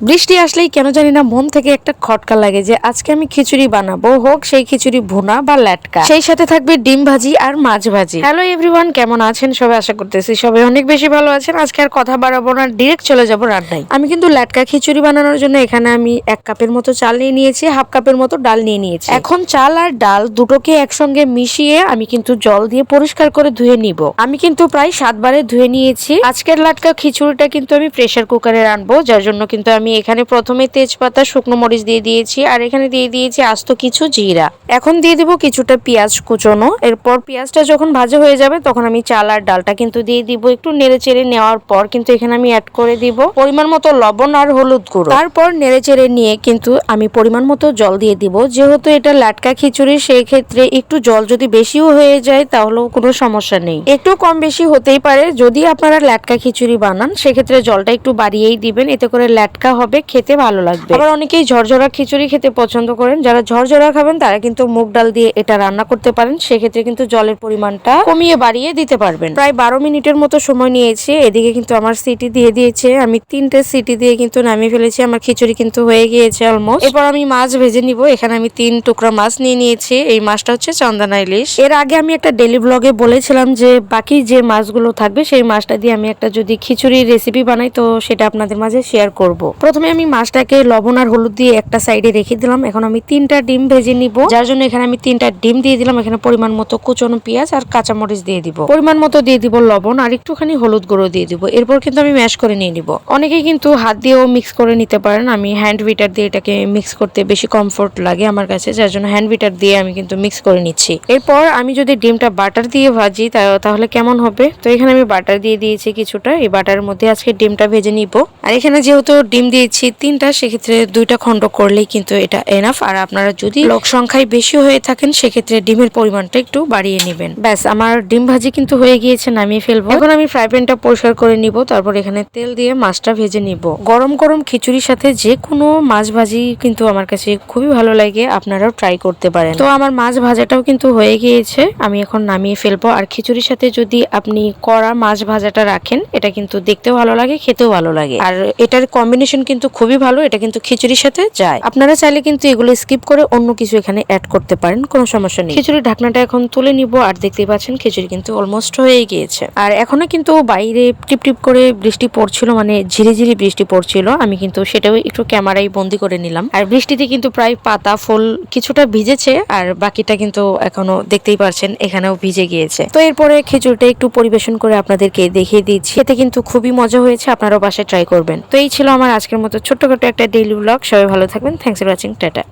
বৃষ্টি আসলেই কেন জানি না মন থেকে একটা খটকা লাগে যে আজকে আমি খিচুড়ি বানাবো, হোক সেই খিচুড়ি ভুনা বা ল্যাটকা। সেই সাথে থাকবে ডিম ভাজি আর মাছ ভাজি। হ্যালো এভরিওয়ান কেমন আছেন? সবাই আশা করতেছি সবাই অনেক বেশি ভালো আছেন। আজকে আর কথা বাড়াবো না ডিরেক্ট চলে যাব রান্নায়। আমি কিন্তু ল্যাটকা খিচুড়ি বানানোর জন্য এখানে আমি এক কাপের মতো চাল নিয়ে নিয়েছি, হাফ কাপের মতো ডাল নিয়ে নিয়েছি। এখন চাল আর ডাল দুটোকে একসঙ্গে মিশিয়ে আমি কিন্তু জল দিয়ে পরিষ্কার করে ধুয়ে নিব। আমি কিন্তু প্রায় সাতবারে ধুয়ে নিয়েছি। আজকের লাটকা খিচুড়িটা কিন্তু আমি প্রেসার কুকারে রানবো যার জন্য কিন্তু আমি এখানে প্রথমে তেজপাতা, শুকনো মরিচ দিয়ে দিয়েছি আর এখানে দিয়ে দিয়েছি আস্ত কিছু জিরা। এখন দিয়ে দিব কিছুটা পেঁয়াজ কুচোনো। এরপর পেঁয়াজটা যখন ভাজা হয়ে যাবে তখন আমি চাল আর ডালটা কিন্তু দিয়ে দিব। একটু নেড়ে চেড়ে নেওয়ার পর কিন্তু এখানে আমি অ্যাড করে দিব পরিমাণ মতো লবণ আর হলুদ গুঁড়ো। তারপর নেড়ে চেড়ে নিয়ে কিন্তু আমি পরিমাণ মতো জল দিয়ে দিব। যেহেতু এটা লাটকা খিচুড়ি সেই ক্ষেত্রে একটু জল যদি বেশিও হয়ে যায় তাহলেও কোনো সমস্যা নেই। একটু কম বেশি হতেই পারে। যদি আপনারা ল্যাটকা খিচুড়ি বানান, সেক্ষেত্রে জলটা একটু বাড়িয়েই দিবেন। এতে করে ল্যাটকা হবে, খেতে ভালো লাগবে। আবার অনেকেই ঝরঝরা খিচুড়ি খেতে পছন্দ করেন। যারা ঝরঝরা খাবেন, তারা কিন্তু মুগ ডাল দিয়ে এটা রান্না করতে পারেন। সেক্ষেত্রে কিন্তু জলের পরিমাণটা কমিয়ে বাড়িয়ে দিতে পারবেন। প্রায় বারো মিনিটের মতো সময় নিয়েছে। এদিকে কিন্তু আমার সিটি দিয়ে দিয়েছে। আমি তিনটে সিটি দিয়ে কিন্তু নামিয়ে ফেলেছি। আমার খিচুড়ি কিন্তু হয়ে গিয়েছে অলমোস্ট এরপর আমি মাছ ভেজে নিব। এখানে আমি তিন টুকরা মাছ নিয়ে নিয়েছি। এই মাছটা হচ্ছে চন্দনা ইলিশ। এর আগে আমি একটা ডেলি ব্লগে বলেছিলাম যে, বাকি যে মাছগুলো থাকবে, সেই মাছটা দিয়ে আমি একটা যদি খিচুড়ির রেসিপি বানাই, তো সেটা আপনাদের মাঝে শেয়ার করব। প্রথমে আমি মাছটাকে লবণ আর হলুদ দিয়ে একটা সাইডে রেখে দিলাম। এখন আমি তিনটা ডিম ভেজে নিব। যার জন্য এখানে আমি তিনটা ডিম দিয়ে দিলাম। এখানে পরিমাণ মতো কুচনো পেঁয়াজ আর কাঁচামরিচ দিয়ে দিব। পরিমাণ মতো দিয়ে দিব লবণ আর একটুখানি হলুদ গুঁড়ো দিয়ে দিব। এরপর কিন্তু আমি ম্যাশ করে নিয়ে নিব। অনেকেই কিন্তু হাত দিয়েও মিক্স করে নিতে পারেন। আমি হ্যান্ড বিটার দিয়ে এটাকে মিক্স করতে বেশি কমফোর্ট লাগে আমার কাছে। যার জন্য হ্যান্ড বিটার দিয়ে আমি কিন্তু মিক্স করে নিচ্ছি। এরপর আমি যদি ডিমটা বাটার দিয়ে ভাজি তাহলে কেমন হবে? তো এখানে আমি বাটার দিয়ে দিয়েছি কিছুটা। এই বাটারের মধ্যে আজকে ডিমটা ভেজে নিব। আর এখানে যেহেতু ডিম দিয়েছি, তিনটা, সেক্ষেত্রে দুইটা খণ্ড করলেই কিন্তু এটা এনাফ আর আপনারা যদি লোক সংখ্যায় বেশি হয়ে থাকেন, সেক্ষেত্রে ডিমের পরিমাণটা একটু বাড়িয়ে নেবেন। ব্যাস, আমার ডিম ভাজি কিন্তু হয়ে গিয়েছে, নামিয়ে ফেলব। এখন আমি ফ্রাই প্যানটা পরিষ্কার করে নিব, তারপর এখানে তেল দিয়ে মাছটা ভেজে নিব। গরম গরম খিচুড়ির সাথে যে কোনো মাছ ভাজি কিন্তু আমার কাছে খুবই ভালো লাগে, আপনারাও ট্রাই করতে পারেন। তো আমার মাছ ভাজাটাও কিন্তু হয়ে গিয়েছে, আমি এখন নামিয়ে ফেলব। আর খিচুড়ির সাথে যদি আপনি কড়া মাছ ভাজাটা রাখেন, এটা কিন্তু দেখতেও ভালো লাগে, খেতেও ভালো লাগে। আর এটার কম্বিনেশন কিন্তু খুবই ভালো, এটা কিন্তু খিচুড়ির সাথে যায়। আপনারা চাইলে কিন্তু এগুলো স্কিপ করে অন্য কিছু এখানে অ্যাড করতে পারেন, কোনো সমস্যা নেই। খিচুড়ির ঢাকনাটা এখন তুলে নিব, আর দেখতেই পাচ্ছেন খিচুড়ি কিন্তু অলমোস্ট হয়ে গিয়েছে। আর এখনও কিন্তু বাইরে টিপ টিপ করে বৃষ্টি পড়ছিল মানে ঝিরি ঝিরি বৃষ্টি পড়ছিল, আমি কিন্তু সেটাও একটু ক্যামেরায় বন্দি করে নিলাম। আর বৃষ্টিতে কিন্তু প্রায় পাতা, ফুল কিছুটা ভিজেছে, আর বাকিটা কিন্তু এখনও দেখতেই পারছেন এখানেও ভিজে গিয়েছে। তো এরপরে খিচুড়িটা একটু পরিবেশন করে আপনাদেরকে দেখিয়ে দিচ্ছি। এতে কিন্তু খুবই মজা হয়েছে, আপনারাও বাসায় ট্রাই করবেন। তো এই ছিল আমার আজকের মতো ছোট্টখাটো একটা ডেইলি ব্লগ সবাই ভালো থাকবেন। Thanks for watching tata